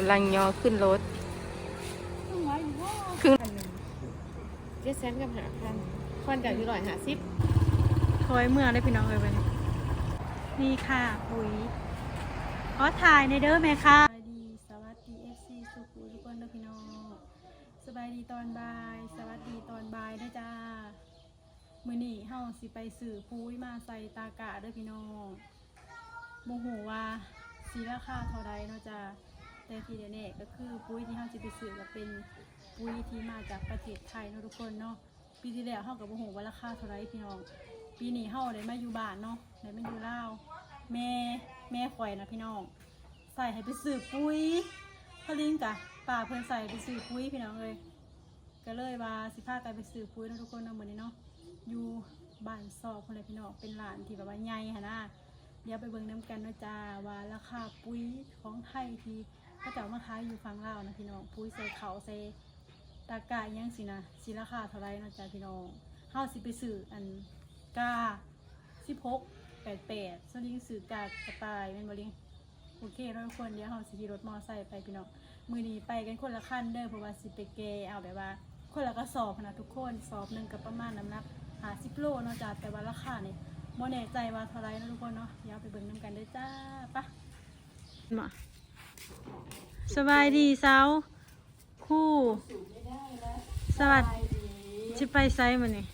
กำลังยอขึ้นรถครึ่งเจ็ดแสนกับหาพันคอนจากอยู่ร้อยหาสิบถอยเมื่อได้พี่น้องเลยไปนี่นี่ค่ะปุ๋ยขอถ่ายในเด้อแม่ค่ะสวัสดีสวัสดีเอฟซีสุขุทุกคนเด้อพี่น้องสบายดีตอนบ่าย สวัสดีตอนบ่ายเด้อจ้ามื้อนี้เฮาสิไปซื้อปุ๋ยมาใส่ตากะเด้อพี่น้องโมโหว่าสีราคาเท่าใดเนาะจ้า แต่ที่แน่ๆก็คือปุ๋ยที่เฮาสิไปซื้อก็เป็นปุ๋ยที่มาจากประเทศไทยเนาะทุกคนเนาะปีที่แล้วเฮาก็บ่ฮู้ว่าราคาเท่าใดพี่น้อง ปีนี้เฮาได้มาอยู่บ้านเนาะได้มาอยู่ลาวแม่แม่ข่อยนะพี่น้อง ใส่ให้ไปซื้อปุ๋ยพลิงกะป้าเพิ่นใส่ไปซื้อปุ๋ยพี่น้องเลยก็เลยว่าสิพากันไปซื้อปุ๋ยเนาะทุกคนเนาะมื้อนี้เนาะอยู่บ้านซอกคนเลยพี่น้องเป็นร้านที่แบบว่าใหญ่หั่นนะเดี๋ยวไปเบิ่งน้ำกันเนาะจ้าว่าราคาปุ๋ยของไทยที่ เขาจะเอามาขายอยู่ฝั่งลาวนะพี่น้องปุ๋ยใส่เขาวใส่ตากะอิหยังสินะสิราคาเท่าไรเนาะจ้าพี่น้องเฮาสิไปซื้ออันกาสิบหกแปดแปดสลิงสื่อกากระต่ายเป็นบริงโอเคเราทุกคนเดี๋ยวเราสิขี่รถมอไซค์ไปพี่น้องมือนี้ไปกันคนละขั้นเด้อเพราะว่าสิไปเกเอาแบบว่า คนละกระสอบนะทุกคนสอบหนึ่งกับประมาณน้ำหนักหาสิบโลเนาะจ้าแต่ว่าราคาเนี่ยโมแน่ใจว่าเท่าไรนะทุกคนเนาะเดี๋ยวไปเบิ่งน้ำกันเด้จ้าปะมา สบายดีเซาคู่สวัสดีชิไปไซส์มันนี่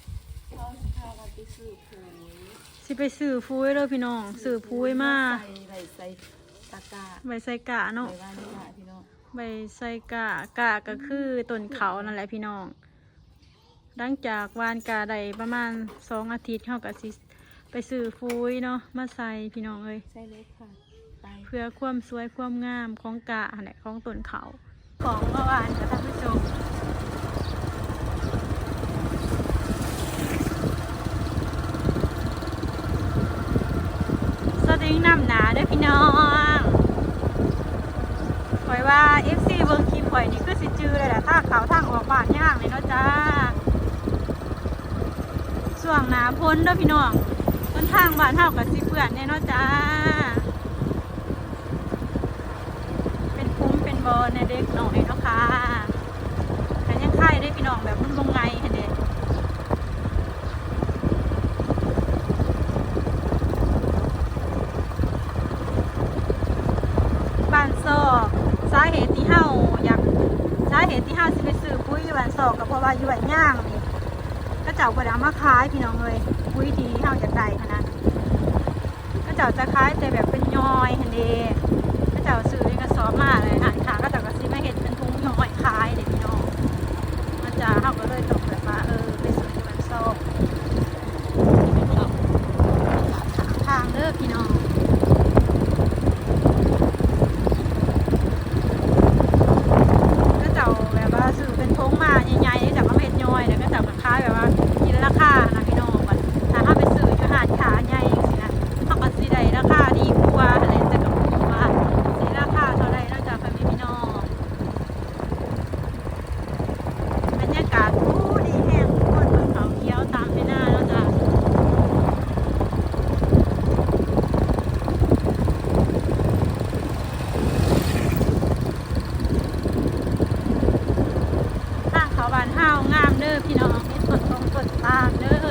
เขาสิพากันไปซื้อปุ๋ยสิไปสื่อฟุ้ยเลยพี่น้องสื่อฟุ้ยมาใส่ใส่ใส่ตะกร้าใบไซกะเนาะใส่ว่านี่ค่ะพี่น้องใบไซกะกะก็คือต้นเขานั่นแหละพี่น้องหลังจากวานกาได้ประมาณสองอาทิตย์เขาก็สิไปสื่อฟุ้ยเนาะมาใส่พี่น้องเอ้ยใส่เล็กค่ะ ไปเพื่อความสวยความงามของกะแหละของต้นเขาของเมื่อวานกับท่านผู้ชมสวัสดีน้ำหนาเด้อพี่น้องข่อยว่า FC เบิ่งคลิปข่อยนี่คือสิจือเลยแหละถ้าเขาทางออกบ้านยางเลยเนาะจ้าช่วงหนาพ้นเด้อพี่น้องพ้นทางบ้านเฮากับสิเปื่อนแน่เนาะจ้า เป็นคุ้มเป็นบอ ในเด็กหน่อยเนาะค่ะแต่ยังไข่ได้พี่น้องแบบมันบงไงเห็นเด็บ้านซอกสาเหตุที่เฮาอยากสาเหตุที่เฮาสิไปซื้อปุ๋ยอยู่บ้านซอกก็เพราะว่าอยู่บ้านย่างนี่ก็เจ้าก็ได้เอามาขายพี่น้องเลยปุ๋ยที่เฮาอยากได้ขนาดก็เจ้าจะขายแต่แบบเป็นยอยเห็นเด้ก็จะเอาซื้อในกระสอบมาเลยหันขาก็จะกระซิบมาเห็นเป็นทุงหน่อยขายเด็กพี่น้องมัน จะเขาก็เลยตกแบบว่าเออไปซื้อที่มันซ่อมทางเด้อพี่น้องก็จะเอาแบบว่าซื้อเป็นทงมาใหญ่ๆจากประเภทย่อยแล้วก็จะมาขายแบบว่ากินราคานะพี่น้องมันถ้าถ้าไปซื้ออยู่หาดขาใหญ่สินะเขาก็สิได้ราคาดีกว่าอะไรแต่ก็บ่รู้ว่า สีราคาเท่าไรนอกจากพ่อแม่พี่น้องบรรยากาศดูดีแห้งทุกคนเบิ่งเขาเขียวตามไปหน้าเนาะจ้ะทางเขาบานห้าวงามเด้อพี่น้องมีต้นตรงต้นตาลเด้อ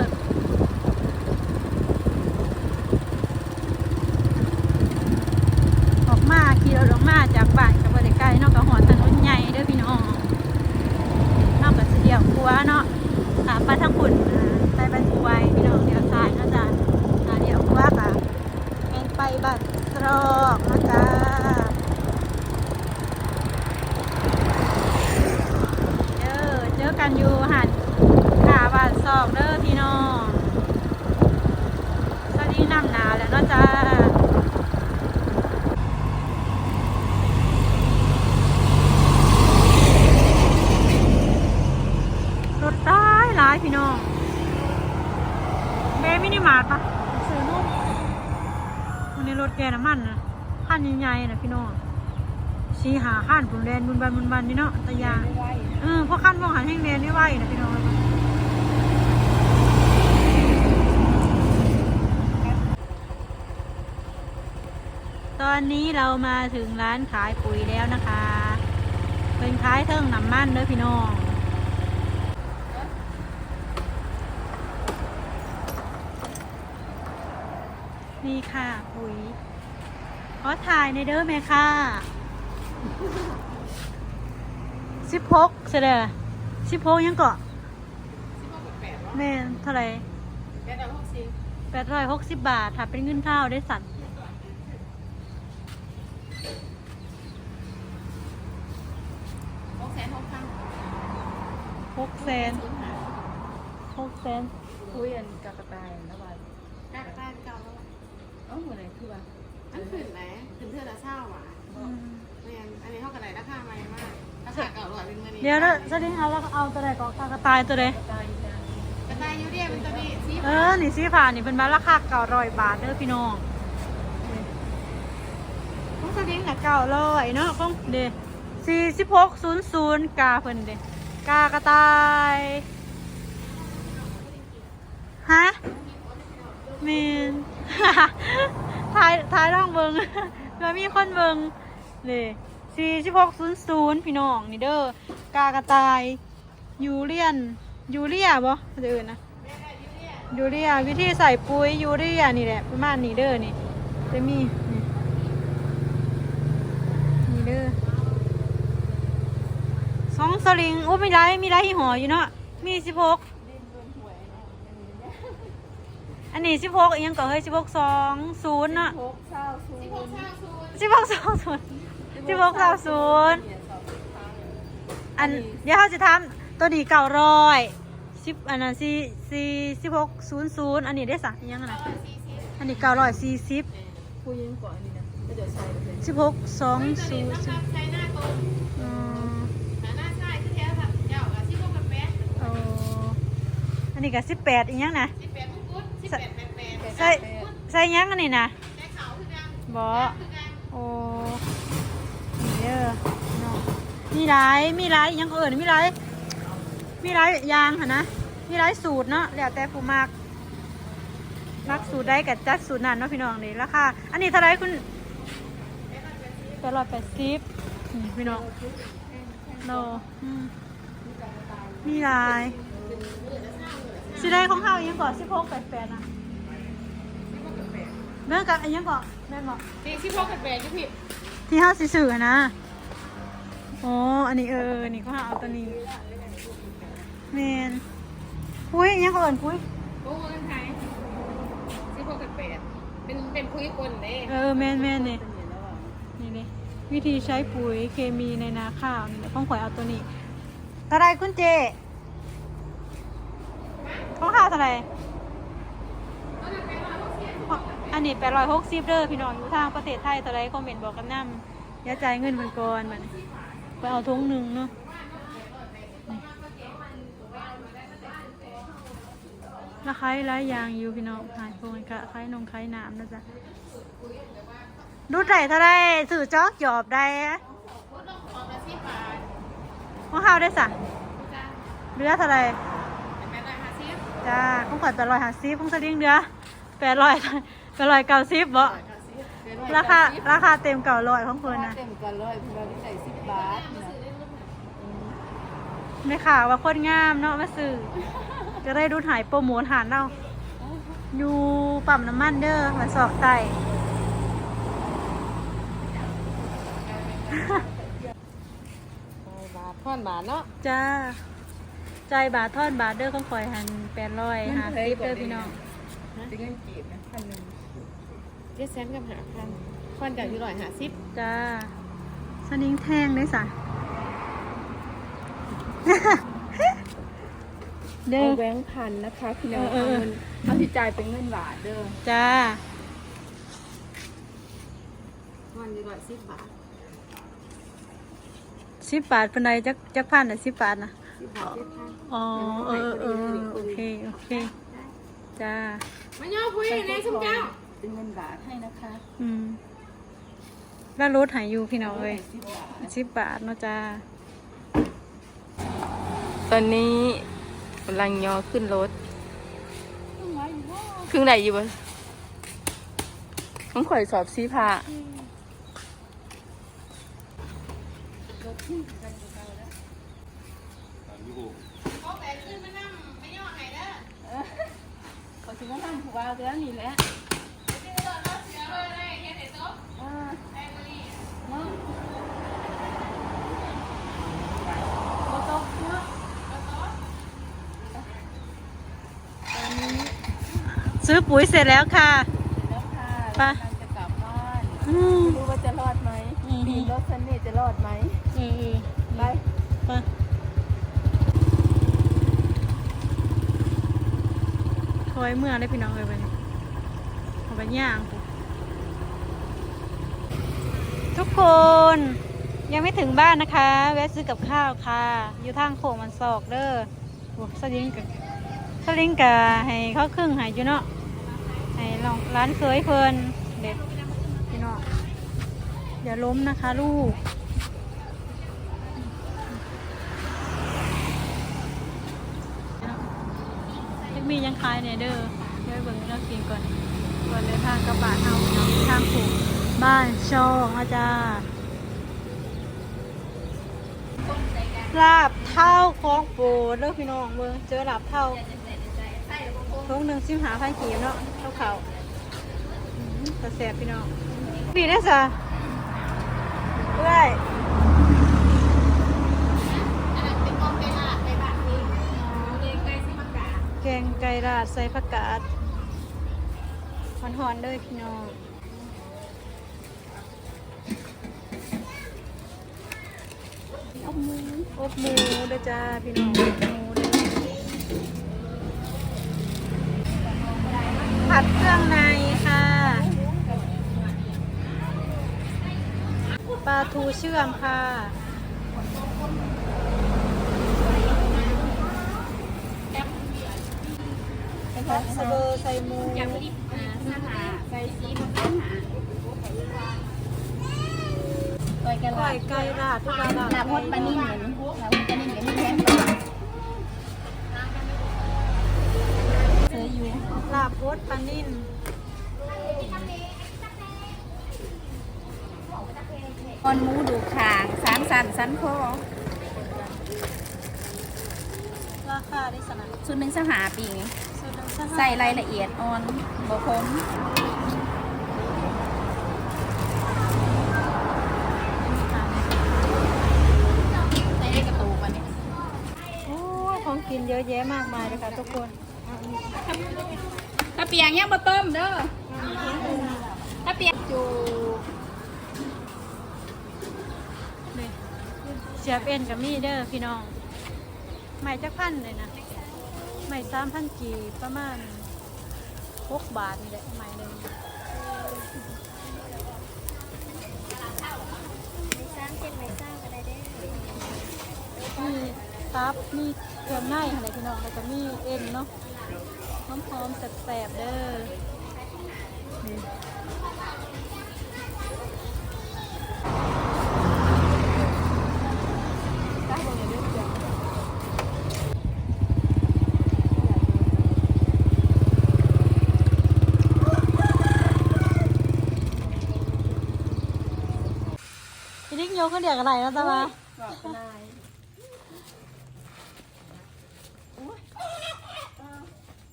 ออกมาขี่รถออกมาจากบ้านกับบริไกลเนอกกับหอดถนนใหญ่เด้อพี่น้องนอกกับเสียวกัวเนาะถามไปทางขุนไปบันทวยพี่น้องเดียวซ้ายเนาะจ้ะอ่าเดียวกัวค่ะเป็นไปบัต รอกนาะจ้าเด้อเจอกันอยู่หันขาบานซอกเด้อพี่น้องสวัสดีน้ำหนาแล้วนะจ้ารถร้ายร้ายพี่น้องเบมินิมาร์ทปะซื้อ วันนี้รถแกน้ำมันนะขั้นใหญ่ๆนะพี่น้องสีหาขั้นบุญแดนบุญบันบุญบันนี่เนาะตะยางไม่ไหวเออพราะขั้นมองหันแห้งแดนไม่ไหวนะพี่น้องตอนนี้เรามาถึงร้านขายปุ๋ยแล้วนะคะ เป็นคล้ายเทิงน้ำมันเด้อพี่น้อง นี่ค่ะปุ๋ยขอถ่ายในเด้อแม่ค่ะสิบหกเสด็จสิบหกยังเกาะสิบหกแปดวะแม่นเท่าไหร่แปดร้อยหกสิบแปดร้อยหกสิบบาทถ้าเป็นเงินเท่าได้สั่นหกแสนหกพันหกแสนหกแสนคุยกันกากระต่ายนะวันกากบ้านเก่าแล้ว เอ้าเหมือนไหนคือว่าอันขึ้นไหนขึ้นเท่าละเช่าหวะอืมเรียนอันนี้เท่ากันไหนราคาไม่มากราคาเก่าหน่อยเป็นเงินเดี๋ยวเด้อสลิงเอาแล้วเอาตัวใดก่อนตากระต่ายตัวใดกระต่ายจ้ะกระต่ายยูเรียเป็นตัวนี้ซีเออนี่สิผ่านนี่เป็นบาทราคาเก่าร้อยบาทเด้อพี่น้องของสลิงน่ะเก่าร้อยเนาะของเด้สี่สิบหกศูนย์ศูนย์กาเพิ่นเด้กากระต่ายฮะเมน ทายทายร่องเบิงเพื่อมีคนเบิงเลยสี่สิบหกศูนย์ศูนย์พี่น้องนี่เด้อกากระต่ายยูเรียนยูเรียบ่เดินนะยูเรียวิธีใส่ปุ๋ยยูเรียนี่แหละประมาณนี้เด้อนี่จะมีนี่เด้อสองสลิงโอ้มีไรมีไรหี่หออยู่เนาะมีสิบหก อันนี้สิบหกอีกยังก็เฮ้ยสิบหกสองศูนย์เนาะหกเศร้าศูนซีย์หกเช่าศูนย์สิบหกสองศูนย์สิบหกสองศูนย์เหรียญสองสิบครั้งอันเดี๋ยวเขาจะทำตัวนี้เก่าร้อยสิบอันนั้นสี่สี่สิบหกศูนย์ศูนย์อันนี้ได้สักยังไงอันนี้เก่าร้อยสี่สิบคุยยังก่อนอันนี้นะก็เดี๋ยวใช้ไปเลยสิบหกสองตัวศูนี้นย์ต้องใช้หน้าตรงอืมหน้าใช่คือแท้ค่ะเจ้ากับซีหกกับแปดโอ้อันนี้ก็สิบแปดอีกยังนะ สิบแปดกุ๊ดสิบแปดแปดแปดใส่ใส่ยังอันนี้นะแม่เขาคือกันบอคือกันโอ้นี่เด้อเนาะมีหลายมีหลายอีกยังเอิญมีหลายมีหลายอยางค่ะนะมีหลายสูตรเนาะแล้วแต่ผู้มักมักสูตรได้กับจัดสูตรนั้นเนาะพี่น้องนี่ราคาอันนี้เท่าไหรคุณแปดร้อยแปดสิบนี่พี่น้องโลอืมมีหลาย สิได้ของเขาอีกยังก่อนสิบหกแปดแปดนะเรื่องกับอีกยังก่อนแม่นบอกสี่สิบหกกับแปดยี่ผิดที่ห้าสิสื่อนะอ๋ออันนี้เออนี่ก็หาเอาตัวนี้เมนคุยยังก็เอินคุยโอ้เงินไทยสิบหกกับแปดเป็นเป็นคุยคนเด้เออเมนเมนนี่เป็นเหรียญแล้วอะนี่นี่วิธีใช้ปุ๋ยเคมีในนาข้าวนี่ต้องข่อยเอาตัวนี้เท่าไรคุณเจ ข้องข้าวเท่าไรอันนี้แปดร้อยหกสิบเด้อพี่น้องอยู่ทางประเทศไทยเท่าไรคอมเมนต์บอกกันนำอย่าจ่ายเงินเพิ่นก่อนมันไปเอาทุงหนึ่งเนาะล้วคล้ายหลายางอยู่พี่น้องขายพวกมันก็คล้ายนมคล้ายน้ำนะจ๊ะดูดได้เท่าไรสื่อจอกหยอบได้อะของละสิบบาทของเขาได้สั่จ้าเรือเท่าไร จ้าของข่อยแปดร้อยห้าสิบของสลิงเรือแปดร้อยแปดร้อยเก้าสิบบ่ราคาราคาเต็มเก่าร้อยของเพิ่นนะเต็มกันเลยเพื่อนที่ใส่สิบบาทนะไม่ข่าวว่าโคตรงามเนาะมาสื่อจะได้ดูถ่ายโปรโมทหารเราอยู่ปั๊มน้ำมันเด้อมาสอกไต่บาทท่อนบาทเนาะจ้า ใจบาททอดบาทเด้อของข่อยหันแปดร้อยห้าสิบเด้อพี่น้องเป็นเงินกีบนะพันหนึ่งเจ็ดแสนกับหาพันท่อนจากอยู่ร้อยห้าสิบจ้าสนิงแทงได้สะเด้อเอาแบงค์พันนะคะพี่น้องเออเอาเออเงินเอาที่จ่ายเป็นเงินบาทเด้อจ้าท่อนอยู่ร้อยสิบบาทสิบบาทเป็นไรจักจักพันอะสิบบาทนะ สิบบาทเจ็ดพันอ๋อเออเออโอเคโอเคจ้ามาย่อคุยในสมเจ้าเป็นเงินบาทให้นะคะอืมแล้วรถหายอยู่พี่น้องเลยสิบบาทสิบบาทเนาะจ้าตอนนี้กำลังยอขึ้นรถครึ่งไหนอยู่บนต้องข่อยสอบซีพา เนาะบ่ตกเนาะซื้อปุ๋ยเสร็จแล้วค่ะแล้วค่ะไปจะกลับบ้านอืมไม่รู้ว่าจะรอดไหมอืมปีนรถฉันเนี่ยจะรอดไหมเออไปไป อยเมื่อได้พี่น้องเลยไปเนี่เอาไปย่างทุกคนยังไม่ถึงบ้านนะคะ แวะซื้อกับข้าวค่ะ อยู่ทางโค้งมันศอกเด้อโอ้สลิงกับสลิงกับให้เขาครึ่งใหายอยู่เนาะให้ลองร้านเคยเพลินเด็ดพี่น้องอย่าล้มนะคะลูก มียังคายเนี่ยเด้อเดี๋ยวเบิ่งเลือกกินก่อนก่อนเลยทางกระบะเฮาเนาะทางผูกบ้านช่องอาจารย์ลาบเท่าของโปรดเด้อพี่น้องเบิ่งเจอลาบเท่าทุงหนึ่งสิบหาพันกีเนาะเท่าเขาอื้อหือแต่แสบพี่น้องปีได้สะเอ้ย อันนั้นเป็นกองเวลาไปบ้านนี้เด็กใกล้สิมากา แก งไก่ราดใส่ผักกาดหอนๆด้อพี่น้องอบหมูอบหมูด้อจ้าพี่น้องอบหมูด้อผัดเครื่องในค่ะ ปลาทูเชื่อมค่ะ ผัดสะเบอร์ใส่หมูอยางนี้อ่าสหาใส่สีมันเป็นหาต่อยกันก้ละอยไก่ราดทุกราดลาพดปลานิ่มเหมือนลาพดปลานิ่มเหมือนแทนเคยอยู่ลาพดปลานิ่นออนมูดูขางสามสันสันคอราคาได้สนะชุดหนึ่งสหาปีงี้ ใส่รายละเอียดออนบ่คมใส่ได้กระตูกอันนี้โอ้ยของกินเยอะแยะมากมายเลยค่ะทุกคนถ้าเปียงยังบ่ต้มเด้อถ้าเปียงจูนี่เสียบเอ็นกับมี่เด้อพี่น้องใหม่จักพันเลยนะ ไม่สามพันกีประมาณหกบาทนี่แหละใหม่เลยมีตับมีเครื่องในอะไรพี่น้องแล้วก็มีเอ็นเนาะหอมๆแสบๆเด้อนี่ พี่นิกโยกเขาเรียกอะไรแล้วตามาบอกก็ได้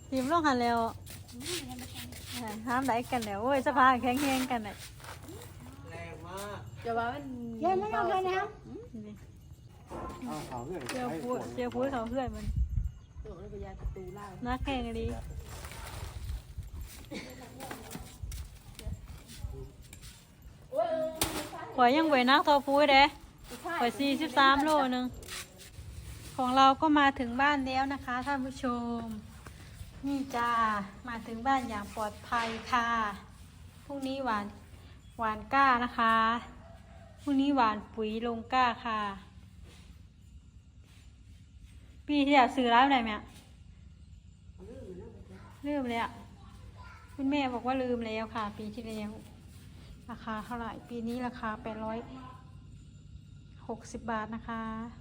ทีมลงหันแล้วห้ามได้กันแล้วโอ้ยสภาแข็งแรงกันเลยจะว่ามันเย็นไม่ต้องเลยนะนี่อ้าวเขาเพื่อนเจียวพูดเจียวพูดเขาเพื่อนมันตัวนี้เป็นยาประตูล่างนักแข่งดี ข่อยยังไหวนักทอพูดเด้ข่อยสี่สิบสามโลหนึง ของเราก็มาถึงบ้านแล้วนะคะท่านผู้ชม นี่จ้า มาถึงบ้านอย่างปลอดภัยค่ะ พรุ่งนี้หวานหวานก้านะคะ พรุ่งนี้หวานปุ๋ยลงก้าค่ะ ปีที่อยากซื้อร้านไหนไหมอะลืมเลยอะ คุณแม่บอกว่าลืมแล้วค่ะ ปีที่แล้ว ราคาเท่าไหร่ปีนี้ราคาแปดร้อยหกสิบบาทนะคะ